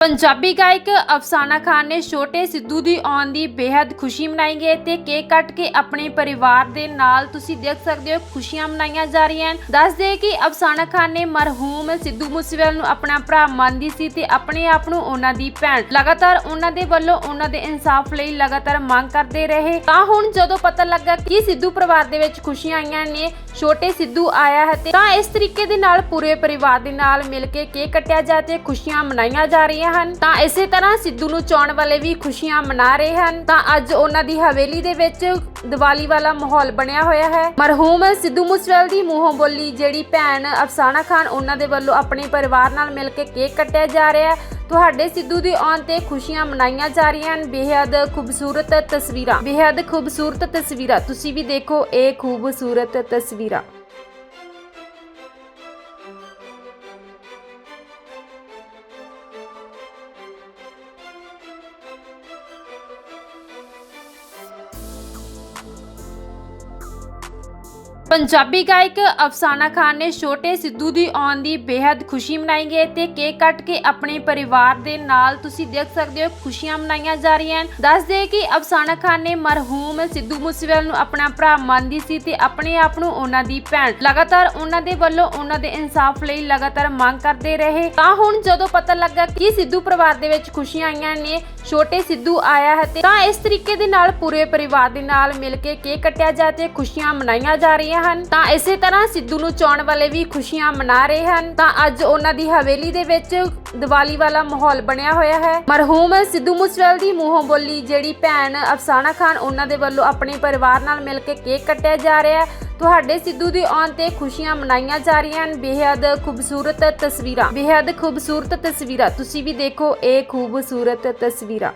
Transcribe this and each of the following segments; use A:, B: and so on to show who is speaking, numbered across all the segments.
A: ਪੰਜਾਬੀ ਗਾਇਕ ਅਫਸਾਨਾ ਖਾਨ ਨੇ ਛੋਟੇ ਸਿੱਧੂ ਦੀ ਆਉਣ ਦੀ ਬੇहद ਖੁਸ਼ੀ ਮਨਾਈ ਗਈ ਤੇ ਕੇਕ ਕੱਟ ਕੇ ਆਪਣੇ ਪਰਿਵਾਰ ਦੇ ਨਾਲ ਤੁਸੀਂ ਦੇਖ ਸਕਦੇ ਹੋ ਖੁਸ਼ੀਆਂ ਮਨਾਈਆਂ ਜਾ ਰਹੀਆਂ ਹਨ। ਦੱਸ ਕਿ ਅਫਸਾਨਾ ਖਾਨ ਨੇ ਮਰਹੂਮ ਸਿੱਧੂ ਮੂਸੇਵਾਲ ਨੂੰ ਆਪਣਾ ਭਰਾ ਮੰਨਦੀ ਸੀ ਤੇ ਆਪਣੇ ਆਪ ਨੂੰ ਉਹਨਾਂ ਦੀ ਭੈਣ, ਲਗਾਤਾਰ ਉਹਨਾਂ ਦੇ ਵੱਲੋਂ ਉਹਨਾਂ ਦੇ ਇਨਸਾਫ ਲਈ ਲਗਾਤਾਰ ਮੰਗ ਕਰਦੇ ਰਹੇ। ਤਾਂ ਹੁਣ ਜਦੋਂ ਪਤਾ ਲੱਗਾ ਕਿ ਸਿੱਧੂ ਪਰਿਵਾਰ ਦੇ ਵਿੱਚ ਖੁਸ਼ੀਆਂ ਆਈਆਂ ਨੇ, ਛੋਟੇ ਸਿੱਧੂ ਆਇਆ ਹੈ ਤਾਂ ਇਸ ਤਰੀਕੇ ਦੇ ਨਾਲ ਪੂਰੇ ਪਰਿਵਾਰ ਦੇ ਨਾਲ ਮਿਲ ਕੇ ਕੇਕ ਕੱਟਿਆ ਜਾ ਤੇ ਖੁਸ਼ੀਆਂ ਮਨਾਈਆਂ ਜਾ ਰਹੀਆਂ ਹਨ। ਤਾਂ ਇਸੇ ਤਰ੍ਹਾਂ ਸਿੱਧੂ ਨੂੰ ਚਾਉਣ ਵਾਲੇ ਵੀ ਖੁਸ਼ੀਆਂ ਮਨਾ ਰਹੇ ਹਨ। ਤਾਂ ਅੱਜ ਉਹਨਾਂ ਦੀ ਹਵੇਲੀ ਦੇ ਵਿੱਚ ਦੀਵਾਲੀ ਵਾਲਾ ਮਾਹੌਲ ਬਣਿਆ ਹੋਇਆ ਹੈ। ਮਰਹੂਮ ਸਿੱਧੂ ਮੂਸੇਵਾਲ ਦੀ ਮੂੰਹੋਂ ਬੋਲੀ, ਜਿਹੜੀ ਭੈਣ ਅਫਸਾਨਾ ਖਾਨ ਉਹਨਾਂ ਦੇ ਵੱਲੋਂ ਆਪਣੇ ਪਰਿਵਾਰ ਨਾਲ ਮਿਲ ਕੇ ਕੇਕ ਕੱਟਿਆ ਜਾ ਰਿਹਾ ਤੁਹਾਡੇ ਸਿੱਧੂ ਦੀ ਆਉਣ ਤੇ ਖੁਸ਼ੀਆਂ ਮਨਾਈਆਂ ਜਾ ਰਹੀਆਂ ਹਨ। ਬੇहद ਖੂਬਸੂਰਤ ਤਸਵੀਰਾਂ। ਬੇहद ਖੂਬਸੂਰਤ ਤਸਵੀਰਾਂ। ਤੁਸੀਂ ਵੀ ਦੇਖੋ ਇਹ ਖੂਬਸੂਰਤ ਤਸਵੀਰਾਂ। ਪੰਜਾਬੀ ਗਾਇਕ ਅਫਸਾਨਾ ਖਾਨ ਨੇ ਛੋਟੇ ਸਿੱਧੂ ਦੀ ਆਉਣ ਦੀ ਬੇहद ਖੁਸ਼ੀ ਮਨਾਈ ਗਈ ਤੇ ਕੇਕ ਕੱਟ ਕੇ ਆਪਣੇ ਪਰਿਵਾਰ ਦੇ ਨਾਲ ਤੁਸੀਂ ਦੇਖ ਸਕਦੇ ਹੋ ਖੁਸ਼ੀਆਂ ਮਨਾਈਆਂ ਜਾ ਰਹੀਆਂ ਹਨ। ਦੱਸ ਕਿ ਅਫਸਾਨਾ ਖਾਨ ਨੇ ਮਰਹੂਮ ਸਿੱਧੂ ਮੂਸੇਵਾਲ ਨੂੰ ਆਪਣਾ ਭਰਾ ਮੰਨਦੀ ਸੀ ਤੇ ਆਪਣੇ ਆਪ ਨੂੰ ਉਹਨਾਂ ਦੀ ਭੈਣ, ਲਗਾਤਾਰ ਉਹਨਾਂ ਦੇ ਵੱਲੋਂ ਉਹਨਾਂ ਦੇ ਇਨਸਾਫ ਲਈ ਲਗਾਤਾਰ ਮੰਗ ਕਰਦੇ ਰਹੇ। ਤਾਂ ਹੁਣ ਜਦੋਂ ਪਤਾ ਲੱਗਾ ਕਿ ਸਿੱਧੂ ਪਰਿਵਾਰ ਦੇ ਵਿੱਚ ਖੁਸ਼ੀਆਂ ਆਈਆਂ ਨੇ, ਛੋਟੇ ਸਿੱਧੂ ਆਇਆ ਹੈ ਤਾਂ ਇਸ ਤਰੀਕੇ ਦੇ ਨਾਲ ਪੂਰੇ ਪਰਿਵਾਰ ਦੇ ਨਾਲ ਮਿਲ ਕੇ ਕੇਕ ਕੱਟਿਆ ਜਾ ਤੇ ਖੁਸ਼ੀਆਂ ਮਨਾਈਆਂ ਜਾ ਰਹੀਆਂ ਹਨ। ਤਾਂ ਇਸੇ ਤਰ੍ਹਾਂ ਸਿੱਧੂ ਨੂੰ ਚਾਉਣ ਵਾਲੇ ਵੀ ਖੁਸ਼ੀਆਂ ਮਨਾ ਰਹੇ ਹਨ। ਤਾਂ ਅੱਜ ਉਹਨਾਂ ਦੀ ਹਵੇਲੀ ਦੇ ਵਿੱਚ ਦੀਵਾਲੀ ਵਾਲਾ ਮਾਹੌਲ ਬਣਿਆ ਹੋਇਆ ਹੈ। ਮਰਹੂਮ ਸਿੱਧੂ ਮੂਸੇਵਾਲ ਦੀ ਮੂੰਹੋਂ ਬੋਲੀ ਜਿਹੜੀ ਭੈਣ ਅਫਸਾਨਾ ਖਾਨ ਉਹਨਾਂ ਦੇ ਵੱਲੋਂ ਆਪਣੇ ਪਰਿਵਾਰ ਨਾਲ ਮਿਲ ਕੇ ਕੇਕ ਕੱਟਿਆ ਜਾ ਰਿਹਾ ਤੁਹਾਡੇ ਸਿੱਧੂ ਦੀ ਆਉਣ ਤੇ ਖੁਸ਼ੀਆਂ ਮਨਾਈਆਂ ਜਾ ਰਹੀਆਂ ਹਨ। ਬੇहद ਖੂਬਸੂਰਤ ਤਸਵੀਰਾਂ। ਬੇहद ਖੂਬਸੂਰਤ ਤਸਵੀਰਾਂ। ਤੁਸੀਂ ਵੀ ਦੇਖੋ ਇਹ ਖੂਬਸੂਰਤ ਤਸਵੀਰਾਂ।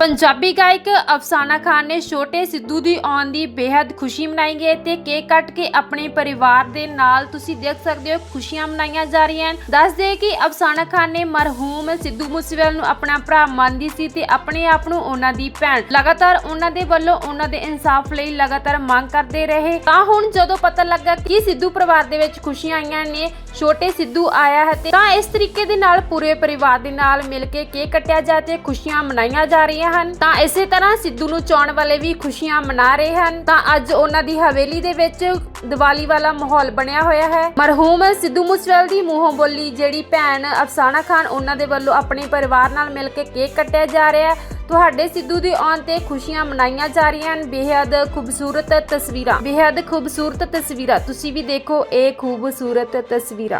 A: ਪੰਜਾਬੀ ਗਾਇਕ ਅਫਸਾਨਾ ਖਾਨ ਨੇ ਛੋਟੇ ਸਿੱਧੂ ਦੀ ਆਉਣ ਦੀ ਬੇहद ਖੁਸ਼ੀ ਮਨਾਈ ਗਈ ਤੇ ਕੇਕ ਕੱਟ ਕੇ ਆਪਣੇ ਪਰਿਵਾਰ ਦੇ ਨਾਲ ਤੁਸੀਂ ਦੇਖ ਸਕਦੇ ਹੋ ਖੁਸ਼ੀਆਂ ਮਨਾਈਆਂ ਜਾ ਰਹੀਆਂ ਹਨ। ਦੱਸ ਦੇ ਕਿ ਅਫਸਾਨਾ ਖਾਨ ਨੇ ਮਰਹੂਮ ਸਿੱਧੂ ਮੂਸੇਵਾਲ ਨੂੰ ਆਪਣਾ ਭਰਾ ਮੰਨਦੀ ਸੀ ਤੇ ਆਪਣੇ ਆਪ ਨੂੰ ਉਹਨਾਂ ਦੀ ਭੈਣ, ਲਗਾਤਾਰ ਉਹਨਾਂ ਦੇ ਵੱਲੋਂ ਉਹਨਾਂ ਦੇ ਇਨਸਾਫ ਲਈ ਲਗਾਤਾਰ ਮੰਗ ਕਰਦੇ ਰਹੇ। ਤਾਂ ਹੁਣ ਜਦੋਂ ਪਤਾ ਲੱਗਾ ਕਿ ਸਿੱਧੂ ਪਰਿਵਾਰ ਦੇ ਵਿੱਚ ਖੁਸ਼ੀਆਂ ਆਈਆਂ ਨੇ ਛੋਟੇ ਸਿੱਧੂ ਆਇਆ ਹੈ ਤੇ ਤਾਂ ਇਸ ਤਰੀਕੇ ਦੇ ਨਾਲ ਪੂਰੇ ਪਰਿਵਾਰ ਦੇ ਨਾਲ ਮਿਲ ਕੇ ਕੇਕ ਕੱਟਿਆ ਜਾ ਤੇ ਖੁਸ਼ੀਆਂ ਮਨਾਈਆਂ ਜਾ ਰਹੀਆਂ ਹਨ। ਤਾਂ ਇਸੇ ਤਰ੍ਹਾਂ ਸਿੱਧੂ ਨੂੰ ਚਾਉਣ ਵਾਲੇ ਵੀ ਖੁਸ਼ੀਆਂ ਮਨਾ ਰਹੇ ਹਨ। ਤਾਂ ਅੱਜ ਉਹਨਾਂ ਦੀ ਹਵੇਲੀ ਦੇ ਵਿੱਚ ਦੀਵਾਲੀ ਵਾਲਾ ਮਾਹੌਲ ਬਣਿਆ ਹੋਇਆ ਹੈ। ਮਰਹੂਮ ਸਿੱਧੂ ਮੂਸੇਵਾਲ ਦੀ ਮੂੰਹੋਂ ਬੋਲੀ ਜਿਹੜੀ ਭੈਣ ਅਫਸਾਨਾ ਖਾਨ ਉਹਨਾਂ ਦੇ ਵੱਲੋਂ ਆਪਣੇ ਪਰਿਵਾਰ ਨਾਲ ਮਿਲ ਕੇ ਕੇਕ ਕੱਟਿਆ ਜਾ ਰਿਹਾ ਤੁਹਾਡੇ ਸਿੱਧੂ ਦੀ ਆਉਣ ਤੇ ਖੁਸ਼ੀਆਂ ਮਨਾਈਆਂ ਜਾ ਰਹੀਆਂ ਹਨ। ਬੇहद ਖੂਬਸੂਰਤ ਤਸਵੀਰਾਂ। ਬੇहद ਖੂਬਸੂਰਤ ਤਸਵੀਰਾਂ। ਤੁਸੀਂ ਵੀ ਦੇਖੋ ਇਹ ਖੂਬਸੂਰਤ ਤਸਵੀਰ। ತೀರಾ